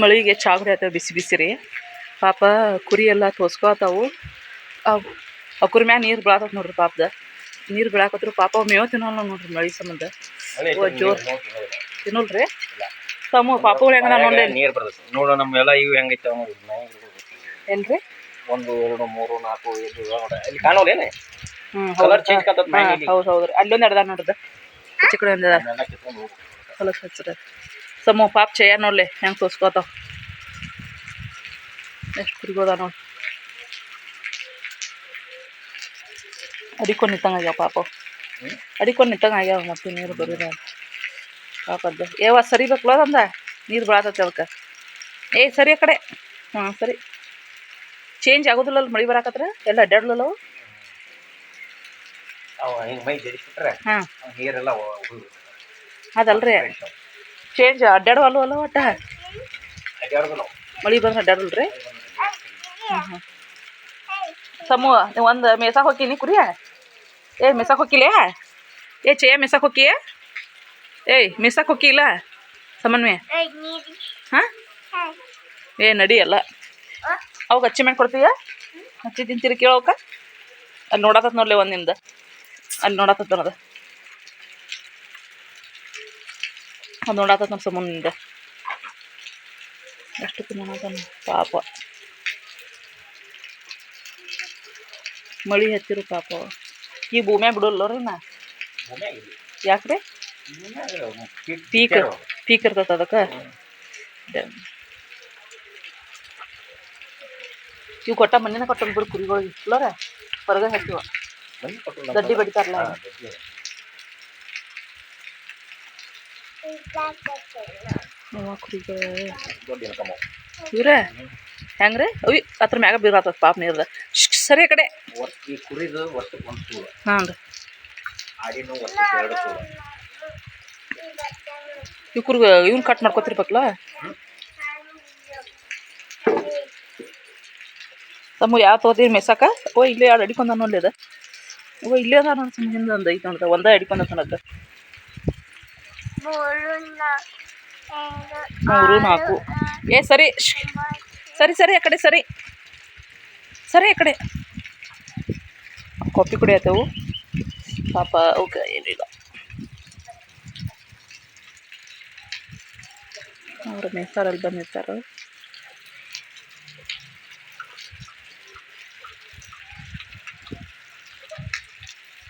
ಮಳಿಗೆ ಚಾಗುಡಿ ಆತವ ಬಿಸಿ ಬಿಸಿ ರೀ. ಪಾಪ ಕುರಿ ಎಲ್ಲ ತೋಸ್ಕೊತಾವು. ಅವು ಮ್ಯಾಲ ನೀರು ಬೀಳಾತತ್ ನೋಡ್ರಿ ಪಾಪದ. ನೀರು ಬೀಳಾಕತ್ರು ಪಾಪ ಮೇವ್ ತಿನ್ನೋಲ್ಲ ನೋಡ್ರಿ ಮಳಿ ಸಂಬಂಧ. ಜೋರ್. ತಿನ್ನಲ್ರಿ? ತಮ್ಮ ಪಾಪಗಳು ಹೆಂಗ ನೋಡ್ಲಿ ನೀರು ಬರ್ತೈತಿ ನೋಡು ನಮ್ಮೆಲ್ಲ ಇವು ಹೆಂಗೈತೆ ಏನ್ರಿ? ಒಂದು ಎರಡು ಮೂರು ನಾಲ್ಕು ಐದು ಇಲ್ಲಿ ಕಾಣೋಲೇನೆ ಹ್ಮ್ ಕಲರ್ ಚೇಂಜ್. ಹೌದು ಹೌದ್ರಿ. ಅಲ್ಲೊಂದು ಎಡ್ದ ನೋಡ್ದ ಹೆಚ್ಚು ಕಡೆ ಒಂದು ಹೊಲಸ್ ಹಚ್ಚಿರ ಸಮ ಪಾಪ ಚೇಯ ನೋಡ್ಲಿ ಹೆಂಗೆ ತೋಸ್ಕೋತಾವ ಎಷ್ಟು ಕುರಿಗೋದ ನೋಡಿ. ಅಡಿಕೊಂಡು ನಿಂತಂಗೆ ಆಗ್ಯಾವ ಪಾಪ. ಅಡಿಕೊಂಡು ನಿಂತಂಗೆ ಆಗ್ಯಾವ ಮತ್ತೆ ನೀರು ಬರೀದ ಪಾಪದ್ದು. ಏವ ಸರಿಬೇಕಲ್ಲ ಅದಂದ ನೀರು ಬಾಳತೈತೆ ಅದಕ್ಕೆ ಏ ಸರಿ ಆ ಕಡೆ. ಹಾಂ ಸರಿ. ಚೇಂಜ್ ಆಗೋದಿಲ್ಲ ಅಲ್ಲಿ ಮಳೆ ಬರಾಕತ್ರ? ಎಲ್ಲ ಅಡ್ಡಾಡ್ಲಲ್ಲ ಅವು? ಹಿಂಗ್ ಮೈ ಜಡಿಸ್ಬಿಟ್ರೆ ಹಾಂ. ನೀರೆಲ್ಲ ಅದಲ್ರಿ. ಚೇಂಜ್ ಅಡ್ಡಾಡವಲ್ವ ಅಲ್ಲ ಒಟ್ಟ? ಮಳಿ ಬಂದ್ರೆ ಅಡ್ಡಾಡಲ್ರಿ ಸಮೂಹ ನೀವು ಒಂದು ಮೇಸಾಕ್ ಹೋಗ್ತೀನಿ ಕುರಿಯ ಏ ಮೇಸಾಕ್ ಹೋಗಿಲ್ಲ ಏ ಚೇ ಮೇಸಾಕ್ ಹೋಗಿಯ ಏಯ್ ಮೇಸಾಕ್ ಹೋಗಿಲ್ಲ ಸಮನ್ವಯ. ಹಾಂ? ಏ ನಡಿಯಲ್ಲ ಅವಾಗ ಹಚ್ಚಿ ಮೇಲೆ ಕೊಡ್ತೀಯ? ಹಚ್ಚಿ ತಿಂತೀರಿ ಕೇಳೋಕ ಅಲ್ಲಿ ನೋಡತ್ತತ್ ನೋಡ್ಲಿ ಒಂದಿಂದ ಅಲ್ಲಿ ನೋಡತ್ತತ್ ಅನ್ನೋದು ಅದು ನೋಡತ್ತತ್ ನಮ್ಮ ಸಮನಿಂದ ಎಷ್ಟು ತಿನ್ನೋಣ ಪಾಪ. ಮಳಿ ಹತ್ತಿರು ಪಾಪ. ಈ ಭೂಮ್ಯಾಗ ಬಿಡಲ್ಲ ರೀ ನಾ ಯಾಕ್ರಿ? ಪೀಕ್ ಪೀಕ್ ಇರ್ತೈತೆ ಅದಕ್ಕೆ? ಇವು ಕೊಟ್ಟ ಮಣ್ಣಿನ ಕೊಟ್ಟ ಬಿಡು ಕುರಿಗಳಿಗೆ. ಇಲ್ಲರ ಹೊರಗೆ ಹಾಕಿವ. ಗಡ್ಡಿ. ಬಡಿತಾರಲ್ಲ ಹಾ, ದಡ್ಡಿ. ಅವ ಕುರಿಗಳು. ಇವ್ರೆ ಹೆಂಗ್ರಿ ಅವಿ ಅದ್ರ ಮ್ಯಾಗ ಬೀರತ್ತದ ಪಾಪ ನೀರ್ದ. ಸರಿ ಕಡೆ. ಹಾಂ ರೀ. ಇವ್ರ ಇವ್ನ ಕಟ್ ಮಾಡ್ಕೊತಿರ್ಬೇಕಲ್ಲ? ತಮ್ಮ ಯಾವ ತೊಗೋತೀರಿ ಮೆಸಾಕ ಓ ಇಲ್ಲೇ ಎರಡು ಅಡಿಕೊಂಡ ನೋಡಿ ಅದ. ಓ ಇಲ್ಲೇ ಅದ ನೋಡಿ ಹಿಂದೆ ಒಂದು ಐತೆ ನೋಡ್ದ ಒಂದೇ ಅಡಿಕೊಂಡ ತನಕ ಮೂರು ನಾಲ್ಕು. ಏ, ಸರಿ. ಸರಿ ಸರಿ, ಆ ಕಡೆ, ಸರಿ. ಸರಿ, ಆ ಕಡೆ. ಕಾಫಿ ಕುಡಿಯತ್ತವು ಪಾಪ ಅವಕ್ಕೆ ಏನಿಲ್ಲ. ಅವ್ರು ಮೇಸಾರಲ್ಲಿ ಬಂದಿರ್ತಾರೆ.